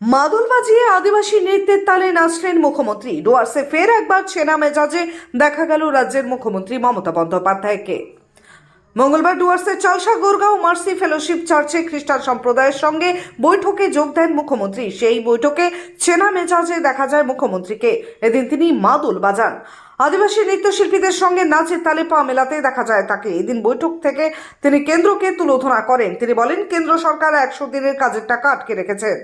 মাদল বাজিয়ে আদিবাসী নৃত্যের তালে নাচলেন মুখ্যমন্ত্রী। ডুয়ার্সে ফের একবার চেনা মেজাজে দেখা গেল রাজ্যের মুখ্যমন্ত্রী মমতা বন্দ্যোপাধ্যায়কে। মঙ্গলবার ডুয়ার্সের চালসা গোরগাঁও মার্সি ফেলোশিপ চার্চে খ্রিস্টান সম্প্রদায়ের সঙ্গে বৈঠকে যোগ দেন মুখ্যমন্ত্রী। সেই বৈঠকে চেনা মেজাজে দেখা যায় মুখ্যমন্ত্রীকে। এদিন তিনি মাদুল বাজান। আদিবাসী নৃত্যশিল্পীদের সঙ্গে নাচের তালে পা মেলাতে দেখা যায় তাকে। এদিন বৈঠক থেকে তিনি কেন্দ্রকে তুলোধনা করেন। তিনি বলেন, কেন্দ্র সরকার একশো দিনের কাজের টাকা আটকে রেখেছেন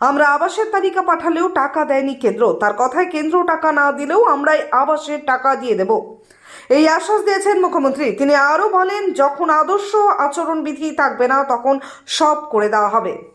আমরা আবাসের তালিকা পাঠালেও টাকা দেয়নি কেন্দ্র। তার কথায় কেন্দ্র টাকা না দিলেও আমরাই আবাসের টাকা দিয়ে দেব। এই আশ্বাস দিয়েছেন মুখ্যমন্ত্রী। তিনি আরও বলেন, যখন আদর্শ আচরণবিধি থাকবে না, তখন সব করে দেওয়া হবে।